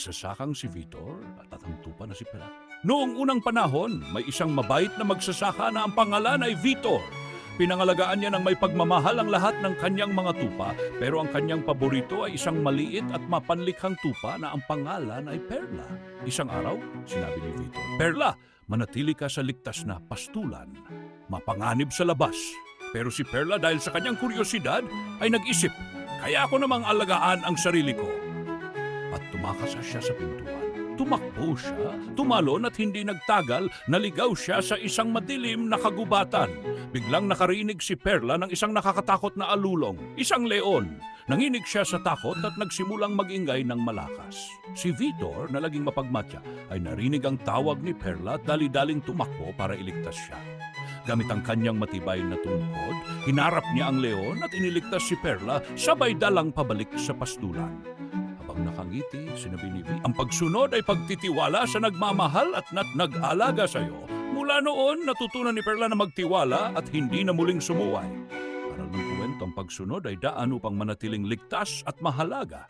magsasakang si Vitor at ang tupa na si Perla. Noong unang panahon, may isang mabait na magsasaka na ang pangalan ay Vitor. Pinangalagaan niya ng may pagmamahal ang lahat ng kanyang mga tupa, pero ang kanyang paborito ay isang maliit at mapanlikhang tupa na ang pangalan ay Perla. Isang araw, sinabi ni Vitor, Perla, manatili ka sa ligtas na pastulan. Mapanganib sa labas. Pero si Perla dahil sa kanyang kuryosidad ay nag-isip, kaya ako namang alagaan ang sarili ko. Tumakas siya sa pintuan. Tumakbo siya, tumalon at hindi nagtagal, naligaw siya sa isang madilim na kagubatan. Biglang nakarinig si Perla ng isang nakakatakot na alulong, isang leon. Nanginig siya sa takot at nagsimulang magingay ng malakas. Si Vitor, na laging mapagmatya, ay narinig ang tawag ni Perla at dali-daling tumakbo para iligtas siya. Gamit ang kanyang matibay na tungkod, hinarap niya ang leon at iniligtas si Perla sabay dalang pabalik sa pastulan. Habang nakangiti, sinabi ni Vi, ang pagsunod ay pagtitiwala sa nagmamahal at nat nag-alaga sa iyo. Mula noon, natutunan ni Perla na magtiwala at hindi na muling sumuway. Para ng kwento, ang pagsunod ay daan upang manatiling ligtas at mahalaga